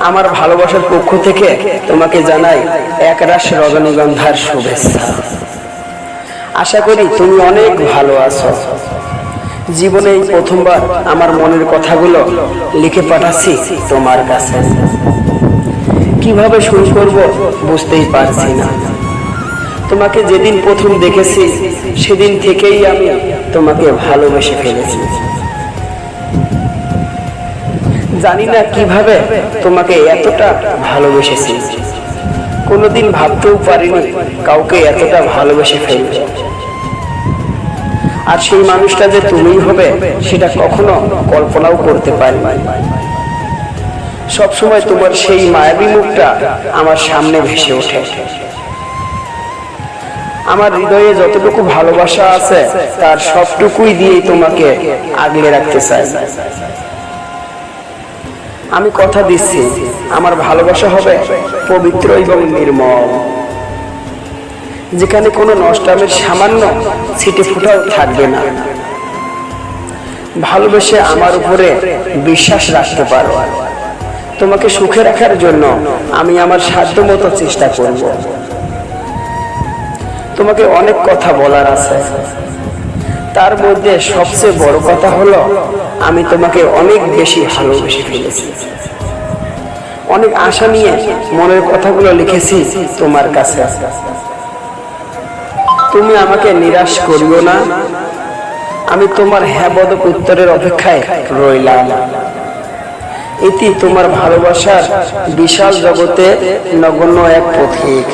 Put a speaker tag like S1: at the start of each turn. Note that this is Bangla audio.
S1: আমার ভালোবাসার পক্ষ থেকে তোমাকে জানাই একরাশ রজনীগন্ধার শুভেচ্ছা। আশা করি তুমি অনেক ভালো আছো। জীবনে এই প্রথমবার আমার মনের কথাগুলো লিখে পাঠাচ্ছি তোমার কাছে। কীভাবে শুরু করব বুঝতেই পারছি না। তোমাকে যেদিন প্রথম দেখেছি, সেদিন থেকেই আমি তোমাকে ভালোবেসে ফেলেছি। জানি না কীভাবে তোমাকে এতটা ভালোবেসেছি। কোনোদিন ভাবতেও পারিনি কাউকে এতটা ভালোবেসে ফেলবে। আর সেই মানুষটা যে তুমিই হবে, সেটা কখনো কল্পনাও করতে পারি সবসময় তোমার সেই মায়াবী মুখটা আমার সামনে ভেসে ওঠে। আমার হৃদয়ে যতটুকু ভালোবাসা আছে, তার সবটুকুই দিয়েই তোমাকে আগলে রাখতে চাই। আমি কথা দিচ্ছি, আমার ভালোবাসা হবে পবিত্র এবং নির্মল। যেখানে কোনো নষ্টামের সামান্য ছিটে ফুটাও থাকবে না। ভালোবেসে আমার উপরে বিশ্বাস রাখতে পারো। তোমাকে সুখে রাখার জন্য আমি আমার সাধ্য মতো চেষ্টা করব। তোমাকে অনেক কথা বলার আছে। তার মধ্যে সবচেয়ে বড় কথা হলো আমি তোমাকে অনেক বেশি ভালোবেসে ফেলেছি। অনেক আশা নিয়ে মনের কথাগুলো লিখেছি তোমার কাছে। তুমি আমাকে নিরাশ করিও না। আমি তোমার হ্যাঁ বদক উত্তরের অপেক্ষায় রইলাম। এটি তোমার ভালোবাসার বিশাল জগতে নগণ্য এক পথিক।